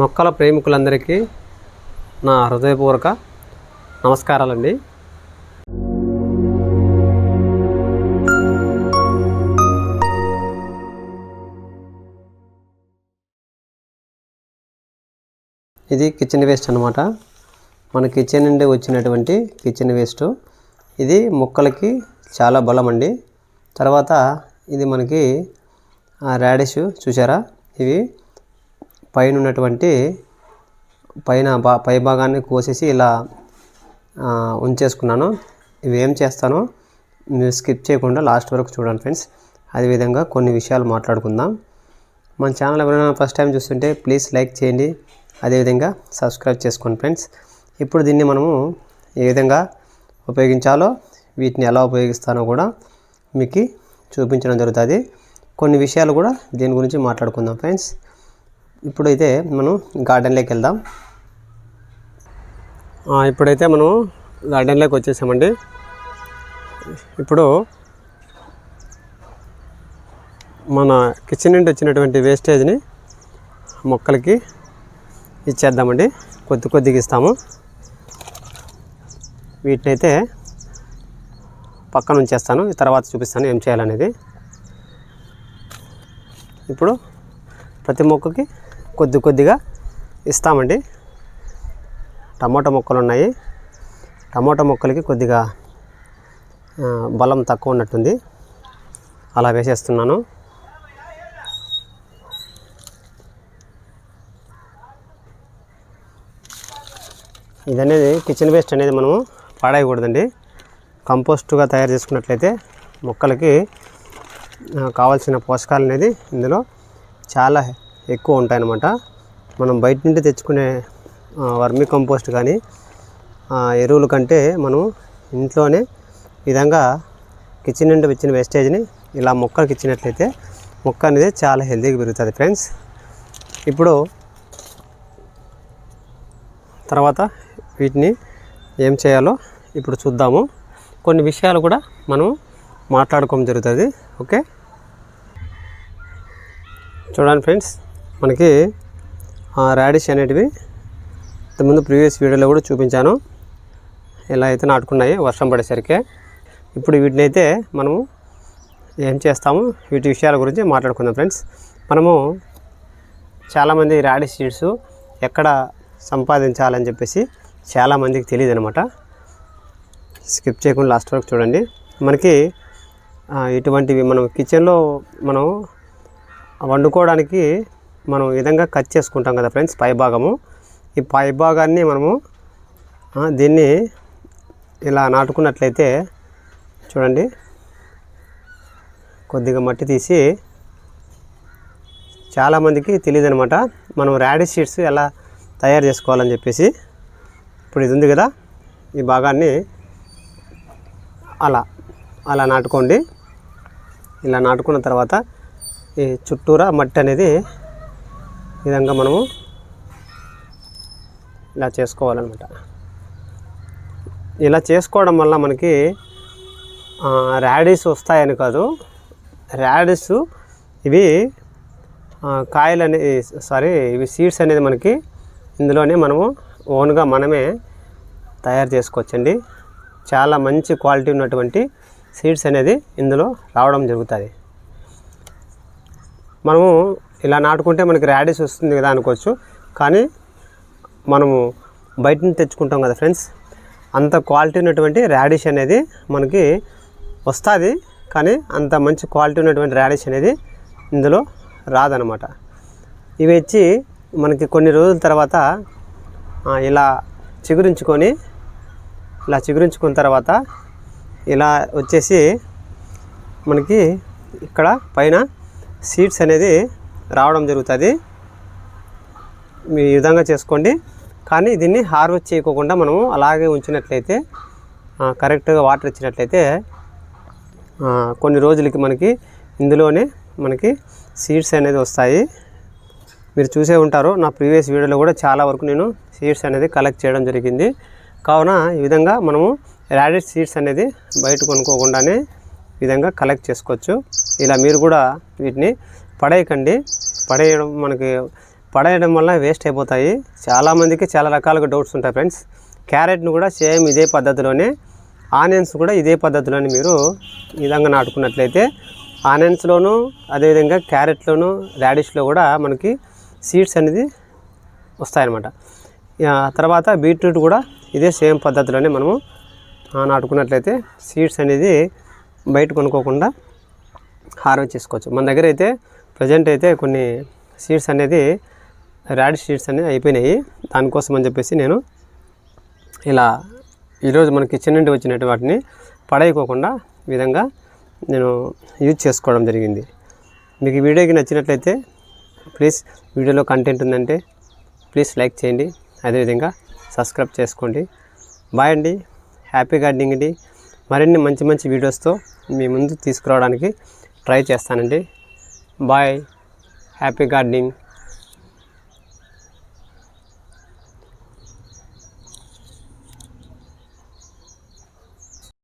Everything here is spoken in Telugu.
మొక్కల ప్రేమికులందరికీ నా హృదయపూర్వక నమస్కారాలండి. ఇది కిచెన్ వేస్ట్ అనమాట మన కిచెన్ నుండి వచ్చినటువంటి కిచెన్ వేస్ట్. ఇది మొక్కలకి చాలా బలం అండి తర్వాత ఇది మనకి రాడిష్ చూసారా ఇవి పైన ఉన్నటువంటి పైన బా పై భాగాన్ని కోసేసి ఇలా ఉంచేసుకున్నాను. ఇవి ఏం చేస్తానో మీరు స్కిప్ చేయకుండా లాస్ట్ వరకు చూడండి ఫ్రెండ్స్. అదేవిధంగా కొన్ని విషయాలు మాట్లాడుకుందాం. మన ఛానల్ ఎవరైనా ఫస్ట్ టైం చూస్తుంటే ప్లీజ్ లైక్ చేయండి. అదేవిధంగా సబ్స్క్రైబ్ చేసుకోండి ఫ్రెండ్స్. ఇప్పుడు దీన్ని మనము ఏ విధంగా ఉపయోగించాలో వీటిని ఎలా ఉపయోగిస్తానో కూడా మీకు చూపించడం జరుగుతుంది. కొన్ని విషయాలు కూడా దీని గురించి మాట్లాడుకుందాం ఫ్రెండ్స్. ఇప్పుడైతే మనం గార్డెన్లోకి వెళ్దాం. ఇప్పుడైతే మనం గార్డెన్లోకి వచ్చేసామండి. ఇప్పుడు మన కిచెన్ నుండి వచ్చినటువంటి వేస్టేజ్ని మొక్కలకి ఇచ్చేద్దామండి. కొద్ది కొద్దిగా ఇస్తాము. వీటినైతే పక్కన ఉంచేస్తాను. తర్వాత చూపిస్తాను ఏం చేయాలనేది. ఇప్పుడు ప్రతి మొక్కకి కొద్ది కొద్దిగా ఇస్తామండి. టమాటా మొక్కలు ఉన్నాయి టమాటా మొక్కలకి కొద్దిగా బలం తక్కువ ఉన్నట్టుంది. అలా వేసేస్తున్నాను. ఇదనేది కిచెన్ వేస్ట్ అనేది మనము పాడేయకూడదండి. కంపోస్ట్గా తయారు చేసుకున్నట్లయితే మొక్కలకి కావాల్సిన పోషకాలు అనేది ఇందులో చాలా ఎక్కువ ఉంటాయన్నమాట. మనం బయట నుండి తెచ్చుకునే వర్మీ వర్మి కంపోస్ట్ కానీ ఎరువులు ఎరువుల కంటే మనం ఇంట్లోనే విధంగా కిచెన్ నుండి వచ్చిన వేస్టేజ్ని ఇలా మొక్కలకి ఇచ్చినట్లయితే మొక్క అనేది చాలా హెల్తీగా పెరుగుతుంది ఫ్రెండ్స్. ఇప్పుడు తర్వాత వీటిని ఏం చేయాలో ఇప్పుడు చూద్దాము. కొన్ని విషయాలు కూడా మనం మాట్లాడుకోవడం జరుగుతుంది. ఓకే? చూడండి ఫ్రెండ్స్. మనకి రాడిష్ అనేటివి ఇంతకుముందు ప్రీవియస్ వీడియోలో కూడా చూపించాను. ఎలా అయితే నాటుకున్నాయి వర్షం పడేసరికి. ఇప్పుడు వీటిని అయితే మనము ఏం చేస్తాము వీటి విషయాల గురించి మాట్లాడుకుందాం ఫ్రెండ్స్ మనము చాలామంది రాడిష్ సీడ్స్ ఎక్కడ సంపాదించాలని చెప్పేసి చాలామందికి తెలియదు అనమాట స్కిప్ చేయకుండా లాస్ట్ వరకు చూడండి. మనకి ఇటువంటివి మనం కిచెన్లో మనం వండుకోవడానికి మనం ఈ విధంగా కట్ చేసుకుంటాం కదా ఫ్రెండ్స్ పై భాగము. ఈ పై భాగాన్ని మనము దీన్ని ఇలా నాటుకున్నట్లయితే చూడండి కొద్దిగా మట్టి తీసి చాలామందికి తెలియదు అనమాట మనం రాడిష్ షీట్స్ ఎలా తయారు చేసుకోవాలని చెప్పేసి. ఇప్పుడు ఇది ఉంది కదా ఈ భాగాన్ని అలా అలా నాటుకోండి. ఇలా నాటుకున్న తర్వాత ఈ చుట్టూరా మట్టి అనేది విధంగా మనము ఇలా చేసుకోవాలన్నమాట. ఇలా చేసుకోవడం వల్ల మనకి ర్యాడిస్ వస్తాయని కాదు ర్యాడిస్ ఇవి కాయలు అనేది సారీ ఇవి సీడ్స్ అనేది మనకి ఇందులోనే మనము ఓన్గా మనమే తయారు చేసుకోవచ్చండి. చాలా మంచి క్వాలిటీ ఉన్నటువంటి సీడ్స్ అనేది ఇందులో రావడం జరుగుతుంది. మనము ఇలా నాటుకుంటే మనకి ర్యాడీస్ వస్తుంది కదా అనుకోవచ్చు. కానీ మనము బయట నుంచి తెచ్చుకుంటాం కదా ఫ్రెండ్స్ అంత క్వాలిటీ ఉన్నటువంటి ర్యాడిష్ అనేది మనకి వస్తుంది. కానీ అంత మంచి క్వాలిటీ ఉన్నటువంటి ర్యాడిష్ అనేది ఇందులో రాదనమాట ఇవి వచ్చి మనకి కొన్ని రోజుల తర్వాత ఇలా చిగురించుకొని ఇలా చిగురించుకున్న తర్వాత ఇలా వచ్చేసి మనకి ఇక్కడ పైన సీడ్స్ అనేది రావడం జరుగుతుంది. మీ ఈ విధంగా చేసుకోండి. కానీ దీన్ని హార్వెస్ట్ చేయకోకుండా మనము అలాగే ఉంచినట్లయితే కరెక్ట్గా వాటర్ ఇచ్చినట్లయితే కొన్ని రోజులకి మనకి ఇందులోనే మనకి సీడ్స్ అనేది వస్తాయి. మీరు చూసే ఉంటారు నా ప్రీవియస్ వీడియోలో కూడా చాలా వరకు నేను సీడ్స్ అనేది కలెక్ట్ చేయడం జరిగింది. కావున ఈ విధంగా మనము ర్యాడెడ్ సీడ్స్ అనేది బయట కొనుక్కోకుండానే ఈ విధంగా కలెక్ట్ చేసుకోవచ్చు. ఇలా మీరు కూడా వీటిని పడేయకండి. పడేయడం మనకి పడేయడం వల్ల వేస్ట్ అయిపోతాయి. చాలామందికి చాలా రకాలుగా డౌట్స్ ఉంటాయి ఫ్రెండ్స్. క్యారెట్ను కూడా సేమ్ ఇదే పద్ధతిలోనే ఆనియన్స్ కూడా ఇదే పద్ధతిలోనే మీరు విధంగా నాటుకున్నట్లయితే ఆనియన్స్లోను అదేవిధంగా క్యారెట్లోను రాడిష్లో కూడా మనకి సీడ్స్ అనేది వస్తాయన్నమాట. తర్వాత బీట్రూట్ కూడా ఇదే సేమ్ పద్ధతిలోనే మనము నాటుకున్నట్లయితే సీడ్స్ అనేది బయట కొనుక్కోకుండా హార్వెస్ట్ చేసుకోవచ్చు. మన దగ్గర అయితే ప్రజెంట్ అయితే కొన్ని సీడ్స్ అనేది ర్యాడ్ సీడ్స్ అనేది అయిపోయినాయి. దానికోసం అని చెప్పేసి నేను ఇలా ఈరోజు మన కిచెన్ నుండి వచ్చినట్టు వాటిని పడేయకోకుండా విధంగా నేను యూజ్ చేసుకోవడం జరిగింది. మీకు వీడియోకి నచ్చినట్లయితే ప్లీజ్ వీడియోలో కంటెంట్ ఉందంటే ప్లీజ్ లైక్ చేయండి. అదేవిధంగా సబ్స్క్రైబ్ చేసుకోండి. బాయ్ అండి. హ్యాపీ గార్డెనింగ్ అండి. మరిన్ని మంచి మంచి వీడియోస్తో మీ ముందు తీసుకురావడానికి ట్రై చేస్తానండి. Bye happy gardening